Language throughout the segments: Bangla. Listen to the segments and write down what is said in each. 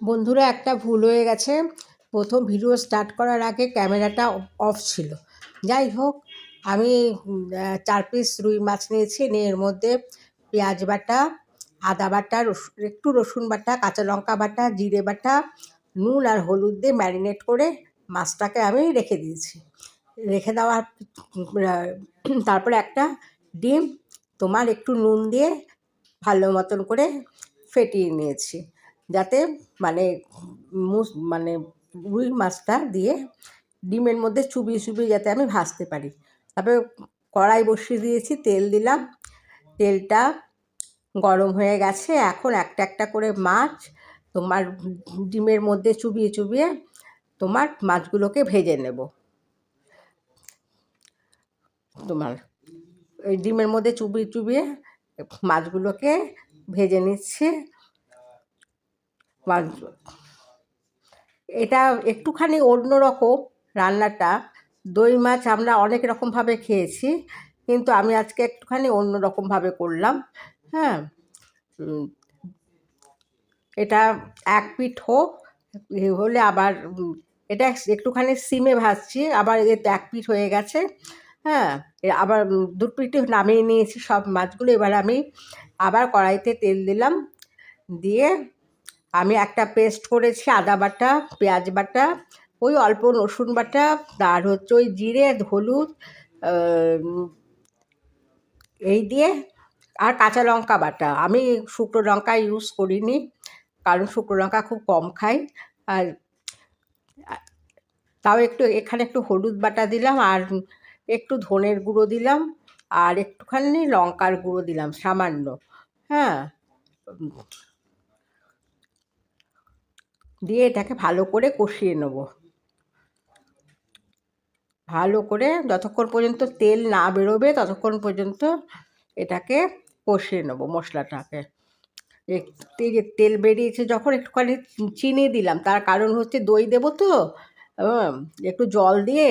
বন্ধুরা, একটা ভুল হয়ে গেছে। প্রথম ভিডিও স্টার্ট করার আগে ক্যামেরাটা অফ ছিল। যাই হোক, আমি চার পিস রুই মাছ নিয়েছি। নিয়ে এর মধ্যে পেঁয়াজ বাটা, আদা বাটা রসুন একটু রসুন বাটা, কাঁচা লঙ্কা বাটা, জিরে বাটা, নুন আর হলুদ দিয়ে ম্যারিনেট করে মাছটাকে আমি রেখে দিয়েছি। রেখে দেওয়ার তারপরে একটা ডিম তোমার একটু নুন দিয়ে ভালো মতন করে ফেটিয়ে নিয়েছি। যাতে মানে মুস মানে রুই মাছটা দিয়ে ডিমের মধ্যে চুবিয়ে চুবিয়ে যাতে আমি ভাজতে পারি। তারপরে কড়াই বসিয়ে দিয়েছি, তেল দিলাম। তেলটা গরম হয়ে গেছে। এখন একটা একটা করে মাছ তোমার ডিমের মধ্যে চুবিয়ে চুবিয়ে তোমার মাছগুলোকে ভেজে নেব। তোমার ওই ডিমের মধ্যে চুবিয়ে চুবিয়ে মাছগুলোকে ভেজে নিচ্ছি। মাছ এটা একটুখানি অন্যরকম রান্নাটা। দই মাছ আমরা অনেক রকমভাবে খেয়েছি কিন্তু আমি আজকে একটুখানি অন্য রকমভাবে করলাম হ্যাঁ। এটা এক পিঠ হোক হলে আবার এটা একটুখানি সিমে ভাজছি আবার এতে এক পিঠ হয়ে গেছে হ্যাঁ। আবার উম, দু পিঠে নামিয়ে নিয়েছি সব মাছগুলো এবার আমি আবার কড়াইতে তেল দিলাম দিয়ে আমি একটা পেস্ট করেছি, আদা বাটা, পেঁয়াজ বাটা, ওই অল্প রসুন বাটা, আর হচ্ছে ওই জিরে, হলুদ এই দিয়ে, আর কাঁচা লঙ্কা বাটা। আমি শুকনো লঙ্কা ইউজ করিনি, কারণ শুকনো লঙ্কা খুব কম খাই। আর, তাও একটু, এখানে একটু হলুদ বাটা দিলাম, আর একটু ধনের গুঁড়ো দিলাম, আর একটুখানি লঙ্কার গুঁড়ো দিলাম, সামান্য। হ্যাঁ। দিয়ে এটাকে ভালো করে কষিয়ে নেব। ভালো করে যতক্ষণ পর্যন্ত তেল না বেরোবে ততক্ষণ পর্যন্ত এটাকে কষিয়ে নেব মশলাটাকে। এই যে তেল বেরিয়েছে যখন একটুখানি চিনি দিলাম, তার কারণ হচ্ছে দই দেবো তো একটু জল দিয়ে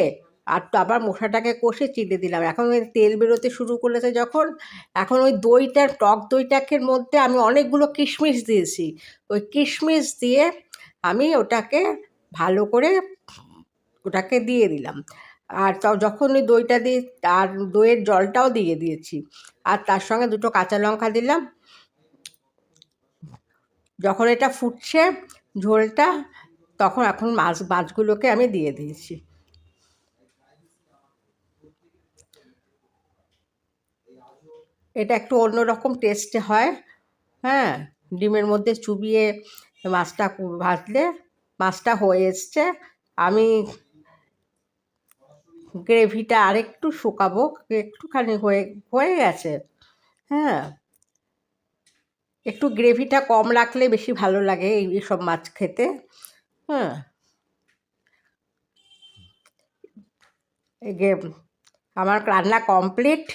আর তো আবার মশলাটাকে কষে চিনি দিলাম। এখন ওই তেল বেরোতে শুরু করেছে যখন, এখন ওই দইটার টক দইটাকের মধ্যে আমি অনেকগুলো কিশমিশ দিয়েছি। ওই কিশমিশ দিয়ে আমি ওটাকে ভালো করে ওটাকে দিয়ে দিলাম। আর যখন ওই দইটা দিই আর দইয়ের জলটাও দিয়ে দিয়েছি। আর তার সঙ্গে দুটো কাঁচা লঙ্কা দিলাম। যখন এটা ফুটছে ঝোলটা, তখন এখন মাছ, মাছগুলোকে আমি দিয়ে দিয়েছি। এটা একটু অন্যরকম টেস্টে হয়। হ্যাঁ ডিমের মধ্যে চুবিয়ে মাছটা ভাজলে মাছটা হয়ে এসছে। আমি গ্রেভিটা আরেকটু শুকাবো, একটুখানি হয়ে হয়ে গেছে। হ্যাঁ। একটু গ্রেভিটা কম রাখলে বেশি ভালো লাগে এই সব মাছ খেতে। হ্যাঁ। আমার রান্না কমপ্লিট।